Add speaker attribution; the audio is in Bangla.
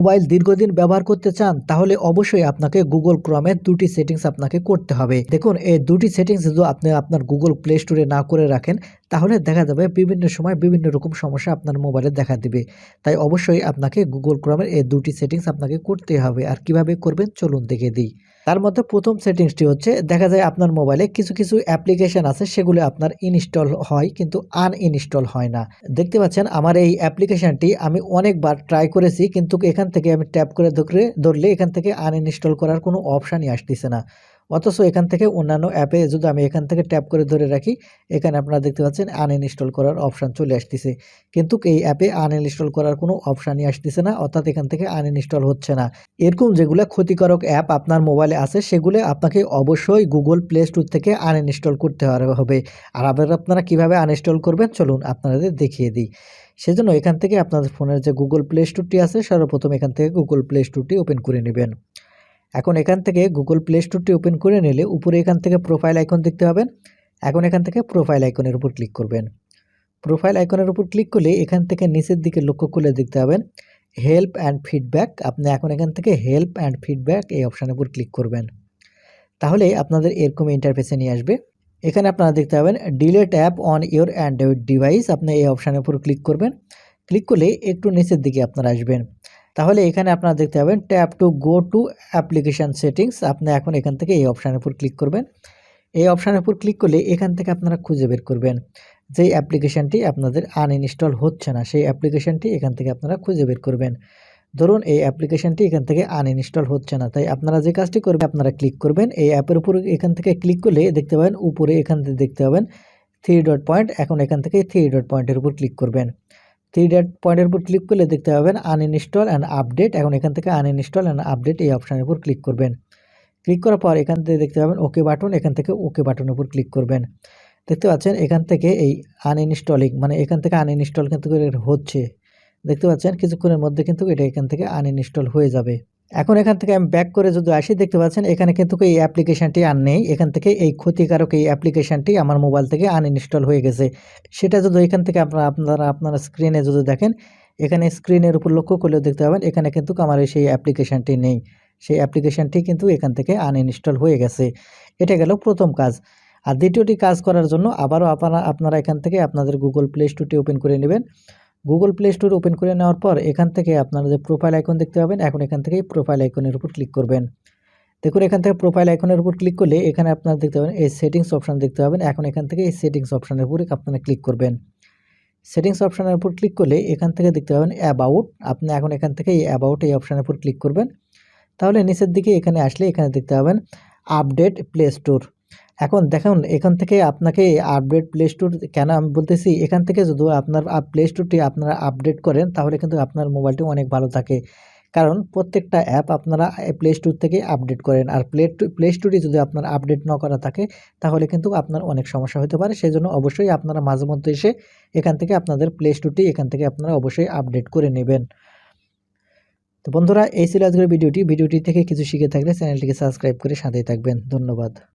Speaker 1: মোবাইল দীর্ঘদিন ব্যবহার করতে চান, তাহলে অবশ্যই আপনাকে গুগল ক্রমের দুটি সেটিংস আপনাকে করতে হবে। দেখুন, এই দুটি সেটিংস যদি আপনি আপনার গুগল প্লে স্টোরে না করে রাখেন তাহলে দেখা যাবে বিভিন্ন সময় বিভিন্ন রকম সমস্যা আপনার মোবাইলে দেখা দিবে। তাই অবশ্যই আপনাকে গুগল ক্রমের এই দুটি সেটিংস আপনাকে করতে হবে। আর কীভাবে করবেন? চলুন দেখে দিই। তার মধ্যে প্রথম সেটিংসটি হচ্ছে, দেখা যায় আপনার মোবাইলে কিছু কিছু অ্যাপ্লিকেশন আছে, সেগুলো আপনার ইনস্টল হয় কিন্তু আনইনস্টল হয় না। দেখতে পাচ্ছেন, আমার এই অ্যাপ্লিকেশনটি আমি অনেকবার ট্রাই করেছি কিন্তু এখান থেকে আমি ট্যাপ করে ধরে, ধরলে এখান থেকে আনইনস্টল করার কোনো অপশানই আসতেছে না। অথচ এখান থেকে অন্যান্য অ্যাপে যদি আমি এখান থেকে ট্যাপ করে ধরে রাখি, এখানে আপনারা দেখতে পাচ্ছেন আনইনস্টল করার অপশান চলে আসতেছে। কিন্তু এই অ্যাপে আনইনস্টল করার কোনো অপশানই আসতেছে না, অর্থাৎ এখান থেকে আনইনস্টল হচ্ছে না। এরকম যেগুলো ক্ষতিকারক অ্যাপ আপনার মোবাইলে আছে, সেগুলো আপনাকে অবশ্যই গুগল প্লে স্টোর থেকে আনইনস্টল করতে হবে। আর আবার আপনারা কীভাবে আনইনস্টল করবেন, চলুন আপনাদের দেখিয়ে দিই। সেজন্য এখান থেকে আপনাদের ফোনের যে গুগল প্লে স্টোরটি আছে, সর্বপ্রথম এখান থেকে গুগল প্লে স্টোরটি ওপেন করে নেবেন। এখন এখান থেকে গুগল প্লে স্টোরটি ওপেন করে নিলে উপরে এখান থেকে প্রোফাইল আইকন দেখতে পাবেন। এখন এখান থেকে প্রোফাইল আইকনের উপর ক্লিক করবেন। প্রোফাইল আইকনের উপর ক্লিক করলে এখান থেকে নিচের দিকে লক্ষ্য করলে দেখতে পাবেন। হেল্প অ্যান্ড ফিডব্যাক আপনি এখন এখান থেকে হেল্প অ্যান্ড ফিডব্যাক এই অপশানের উপর ক্লিক করবেন। তাহলে আপনাদের এরকম ইন্টারফেসে নিয়ে আসবে। এখানে আপনারা দেখতে পাবেন delete app on your android device আপনি এই অপশানের উপর ক্লিক করবেন। ক্লিক করলে একটু নিচের দিকে আপনারা আসবেন। তাহলে এখানে আপনারা দেখতে পাবেন tap to go to application settings আপনি এখন এখান থেকে এই অপশানের উপর ক্লিক করবেন। এই অপশানের উপর ক্লিক করলে এখান থেকে আপনারা খুঁজে বের করবেন যেই অ্যাপ্লিকেশানটি আপনাদের আনইনস্টল হচ্ছে না। সেই অ্যাপ্লিকেশানটি এখান থেকে আপনারা খুঁজে বের করবেন। ধরুন এই অ্যাপ্লিকেশানটি এখান থেকে আনইনস্টল হচ্ছে না। তাই আপনারা যে কাজটি করবেন, আপনারা ক্লিক করবেন। এই অ্যাপের উপর এখান থেকে ক্লিক করলে দেখতে পাবেন উপরে এখান থেকে দেখতে পাবেন থ্রি ডট পয়েন্ট এখন এখান থেকে থ্রি ডট পয়েন্টের উপর ক্লিক করবেন। থ্রি ডট পয়েন্টের উপর ক্লিক করলে দেখতে পাবেন আনইনস্টল অ্যান্ড আপডেট এখন এখান থেকে আনইনস্টল অ্যান্ড আপডেট এই অপশানের উপর ক্লিক করবেন। ক্লিক করার পর এখান থেকে দেখতে পাবেন ওকে বাটন এখান থেকে ওকে বাটনের উপর ক্লিক করবেন। দেখতে পাচ্ছেন এখান থেকে এই আনইনস্টলিং মানে এখান থেকে আনইনস্টল কিন্তু হচ্ছে। দেখতে পাচ্ছেন কিছুক্ষণের মধ্যে কিন্তু এটা এখান থেকে আনইনস্টল হয়ে যাবে। এখন এখান থেকে আমি ব্যাক করে যদি আসি, দেখতে পাচ্ছেন এখানে কিন্তু এই অ্যাপ্লিকেশানটি আর নেই। এখান থেকে এই ক্ষতিকারক এই অ্যাপ্লিকেশানটি আমার মোবাইল থেকে আনইনস্টল হয়ে গেছে। সেটা যদি এখান থেকে আপনারা আপনারা আপনারা স্ক্রিনে যদি দেখেন, এখানে স্ক্রিনের উপর লক্ষ্য করলেও দেখতে পাবেন, এখানে কিন্তু আমার সেই অ্যাপ্লিকেশানটি নেই। সেই অ্যাপ্লিকেশানটি কিন্তু এখান থেকে আনইনস্টল হয়ে গেছে। এটা গেল প্রথম কাজ। আর দ্বিতীয়টি কাজ করার জন্য আবারও আপনারা আপনারা এখান থেকে আপনাদের গুগল প্লে স্টোরটি ওপেন করে নেবেন। গুগল প্লে স্টোর ওপেন করে নেওয়ার পর এখান থেকে আপনারা যে প্রোফাইল আইকন দেখতে পাবেন, এখন এখান থেকে প্রোফাইল আইকনের উপর ক্লিক করবেন। দেখুন, এখান থেকে প্রোফাইল আইকনের উপর ক্লিক করলে এখানে আপনারা দেখতে পাবেন এই সেটিংস অপশান দেখতে পাবেন। এখন এখান থেকে এই সেটিংস অপশানের উপরে আপনারা ক্লিক করবেন। সেটিংস অপশানের উপর ক্লিক করলে এখান থেকে দেখতে পাবেন অ্যাবাউট আপনি এখন এখান থেকে এই অ্যাবাউট এই অপশানের উপর ক্লিক করবেন। তাহলে নিচের দিকে এখানে আসলে এখানে দেখতে পাবেন আপডেট প্লে স্টোর এখন দেখুন, এখান থেকে আপনাকে আপডেট প্লে স্টোর কেন আমি বলতেছি, এখান থেকে যদি আপনার প্লে স্টোরটি আপনারা আপডেট করেন, তাহলে কিন্তু আপনার মোবাইলটি অনেক ভালো থাকে। কারণ প্রত্যেকটা অ্যাপ আপনারা প্লে স্টোর থেকে আপডেট করেন, আর প্লে প্লে স্টোরটি যদি আপনার আপডেট না করা থাকে, তাহলে কিন্তু আপনার অনেক সমস্যা হতে পারে। সেই জন্য অবশ্যই আপনারা মাঝে মধ্যে এসে এখান থেকে আপনাদের প্লে স্টোরটি এখান থেকে আপনারা অবশ্যই আপডেট করে নেবেন। তো বন্ধুরা, এই ছিল আজকের ভিডিওটি। ভিডিওটি থেকে কিছু শিখে থাকলে চ্যানেলটিকে সাবস্ক্রাইব করে সাথেই থাকবেন। ধন্যবাদ।